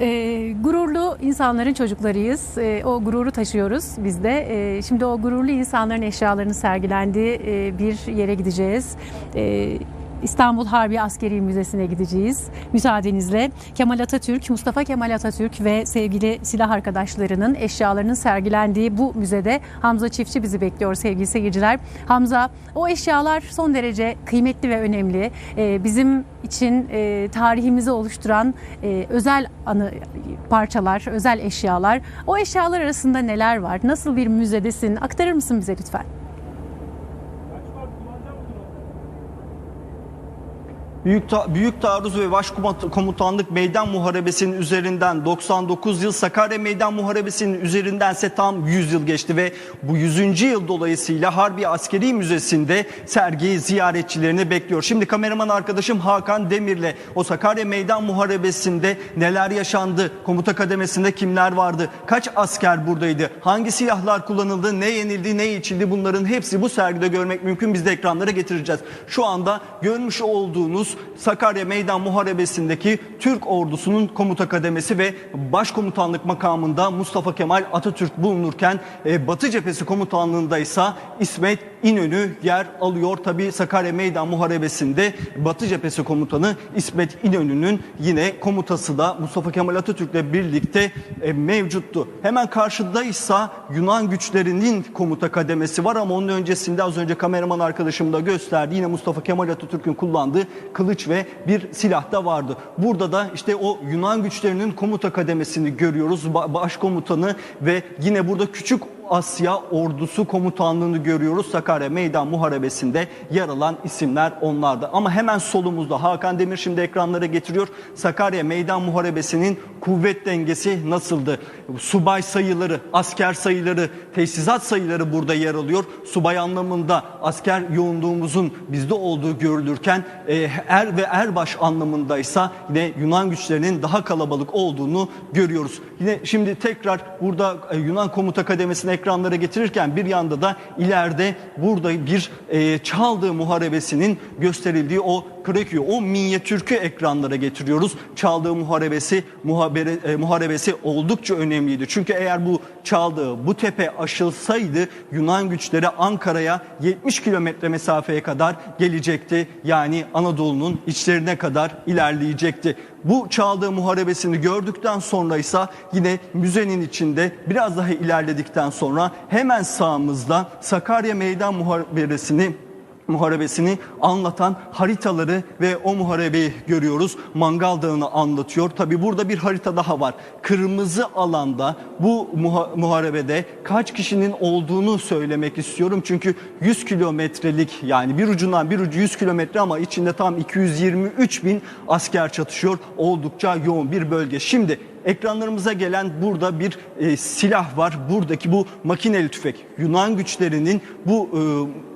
Ee, gururlu insanların çocuklarıyız. Ee, o gururu taşıyoruz biz de. Ee, şimdi o gururlu insanların eşyalarının sergilendiği e, bir yere gideceğiz. Ee, İstanbul Harbi Askeri Müzesi'ne gideceğiz. Müsaadenizle Kemal Atatürk, Mustafa Kemal Atatürk ve sevgili silah arkadaşlarının eşyalarının sergilendiği bu müzede Hamza Çiftçi bizi bekliyor sevgili seyirciler. Hamza, o eşyalar son derece kıymetli ve önemli. Ee, bizim için e, tarihimizi oluşturan e, özel anı parçalar, özel eşyalar. O eşyalar arasında neler var? Nasıl bir müzedesin? Aktarır mısın bize lütfen? Büyük, ta- Büyük Taarruz ve Başkomutanlık Meydan Muharebesi'nin üzerinden 99 yıl Sakarya Meydan Muharebesi'nin üzerindense tam 100 yıl geçti ve bu 100. yıl dolayısıyla Harbi Askeri Müzesi'nde sergi ziyaretçilerini bekliyor. Şimdi kameraman arkadaşım Hakan Demir'le o Sakarya Meydan Muharebesi'nde neler yaşandı, komuta kademesinde kimler vardı, kaç asker buradaydı, hangi silahlar kullanıldı, ne yenildi, ne içildi bunların hepsi bu sergide görmek mümkün. Biz de ekranlara getireceğiz. Şu anda görmüş olduğunuz Sakarya Meydan Muharebesi'ndeki Türk ordusunun komuta kademesi ve başkomutanlık makamında Mustafa Kemal Atatürk bulunurken e, Batı Cephesi komutanlığında ise İsmet İnönü yer alıyor. Tabi Sakarya Meydan Muharebesi'nde Batı Cephesi komutanı İsmet İnönü'nün yine komutası da Mustafa Kemal Atatürk'le birlikte e, mevcuttu. Hemen karşıda ise Yunan güçlerinin komuta kademesi var ama onun öncesinde az önce kameraman arkadaşım da gösterdi. Yine Mustafa Kemal Atatürk'ün kullandığı kılıç ve bir silah da vardı. Burada da işte o Yunan güçlerinin komuta kademesini görüyoruz. Ba- Başkomutanı ve yine burada küçük Asya ordusu komutanlığını görüyoruz. Sakarya Meydan Muharebesi'nde yer alan isimler onlardı. Ama hemen solumuzda Hakan Demir şimdi ekranlara getiriyor. Sakarya Meydan Muharebesi'nin kuvvet dengesi nasıldı? Subay sayıları, asker sayıları, teçhizat sayıları burada yer alıyor. Subay anlamında asker yoğunluğumuzun bizde olduğu görülürken e, er ve erbaş anlamındaysa yine Yunan güçlerinin daha kalabalık olduğunu görüyoruz. Yine şimdi tekrar burada e, Yunan komuta kademesini ekranlara getirirken bir yanda da ileride burada bir e, Çaldığı Muharebesi'nin gösterildiği o Krekü, o minyatürkü ekranlara getiriyoruz. Çaldığı Muharebesi muhabere, e, muharebesi oldukça önemliydi. Çünkü eğer bu Çaldığı, bu tepe aşılsaydı Yunan güçleri Ankara'ya 70 kilometre mesafeye kadar gelecekti. Yani Anadolu'nun içlerine kadar ilerleyecekti. Bu Çaldığı Muharebesi'ni gördükten sonra ise yine müzenin içinde biraz daha ilerledikten sonra hemen sağımızda Sakarya Meydan Muharebesi'ni muharebesini anlatan haritaları ve o muharebeyi görüyoruz. Mangal Dağı'nı anlatıyor. Tabi burada bir harita daha var. Kırmızı alanda bu muha- muharebede kaç kişinin olduğunu söylemek istiyorum. Çünkü 100 kilometrelik yani bir ucundan bir ucu 100 kilometre ama içinde tam 223 bin asker çatışıyor. Oldukça yoğun bir bölge. Şimdi ekranlarımıza gelen burada bir e, silah var. Buradaki bu makineli tüfek Yunan güçlerinin bu e,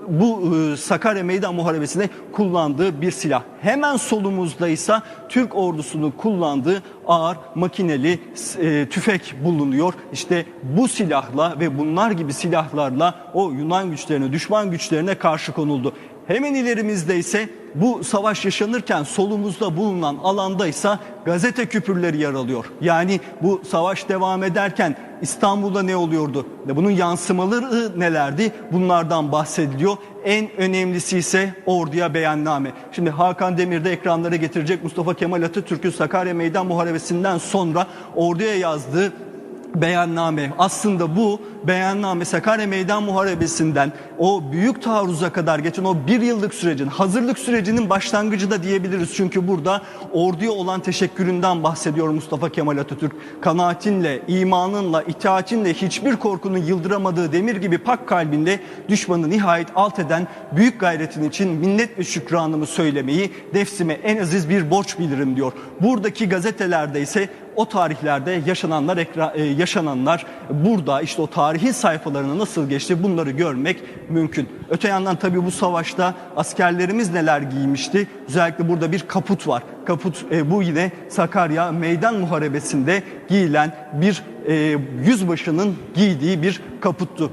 bu e, Sakarya Meydan Muharebesi'nde kullandığı bir silah. Hemen solumuzda ise Türk ordusunun kullandığı ağır makineli e, tüfek bulunuyor. İşte bu silahla ve bunlar gibi silahlarla o Yunan güçlerine, düşman güçlerine karşı konuldu. Hemen ilerimizde ise bu savaş yaşanırken solumuzda bulunan alanda ise gazete küpürleri yer alıyor. Yani bu savaş devam ederken İstanbul'da ne oluyordu? Ve bunun yansımaları nelerdi? Bunlardan bahsediliyor. En önemlisi ise orduya beyanname. Şimdi Hakan Demir de ekranlara getirecek Mustafa Kemal Atatürk'ün Sakarya Meydan Muharebesi'nden sonra orduya yazdığı beyanname. Aslında bu beyanname Sakarya Meydan Muharebesi'nden o büyük taarruza kadar geçen o bir yıllık sürecin, hazırlık sürecinin başlangıcı da diyebiliriz. Çünkü burada orduya olan teşekküründen bahsediyor Mustafa Kemal Atatürk. Kanaatinle, imanınla, itaatinle hiçbir korkunun yıldıramadığı demir gibi pak kalbinde düşmanı nihayet alt eden büyük gayretin için minnet ve şükranımı söylemeyi nefsime en aziz bir borç bilirim diyor. Buradaki gazetelerde ise o tarihlerde yaşananlar e, yaşananlar burada işte o tarihi sayfalarına nasıl geçti bunları görmek mümkün. Öte yandan tabii bu savaşta askerlerimiz neler giymişti? Özellikle burada bir kaput var. Kaput e, bu yine Sakarya Meydan Muharebesi'nde giyilen bir e, yüzbaşının giydiği bir kaputtu.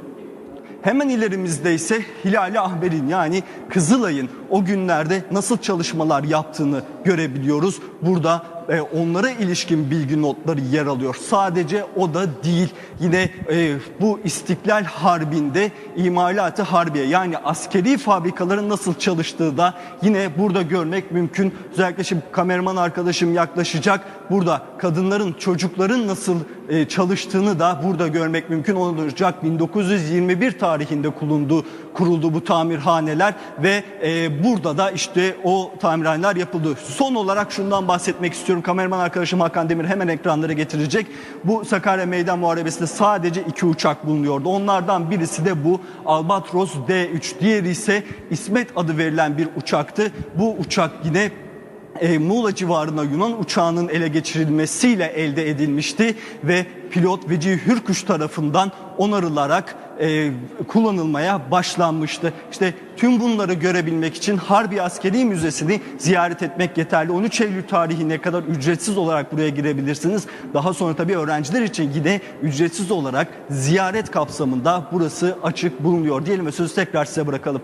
Hemen ilerimizde ise Hilali Ahmer'in yani Kızılay'ın o günlerde nasıl çalışmalar yaptığını görebiliyoruz. Burada e, onlara ilişkin bilgi notları yer alıyor. Sadece o da değil. Yine e, bu İstiklal Harbi'nde imalatı harbiye yani askeri fabrikaların nasıl çalıştığı da yine burada görmek mümkün. Özellikle şimdi kameraman arkadaşım yaklaşacak. Burada kadınların, çocukların nasıl e, çalıştığını da burada görmek mümkün olacak. 1921 tarihinde kuruldu, kuruldu bu tamirhaneler ve burada da işte o tamirhaneler yapıldı. Son olarak şundan bahsetmek istiyorum. Kameraman arkadaşım Hakan Demir hemen ekranlara getirecek. Bu Sakarya Meydan Muharebesi'nde sadece iki uçak bulunuyordu. Onlardan birisi de bu Albatros D3. Diğeri ise İsmet adı verilen bir uçaktı. Bu uçak yine e, Muğla civarına Yunan uçağının ele geçirilmesiyle elde edilmişti ve pilot Vecihi Hürkuş tarafından onarılarak e, kullanılmaya başlanmıştı. İşte tüm bunları görebilmek için Harbi Askeri Müzesi'ni ziyaret etmek yeterli. 13 Eylül tarihine kadar ücretsiz olarak buraya girebilirsiniz. Daha sonra tabii öğrenciler için yine ücretsiz olarak ziyaret kapsamında burası açık bulunuyor diyelim ve sözü tekrar size bırakalım.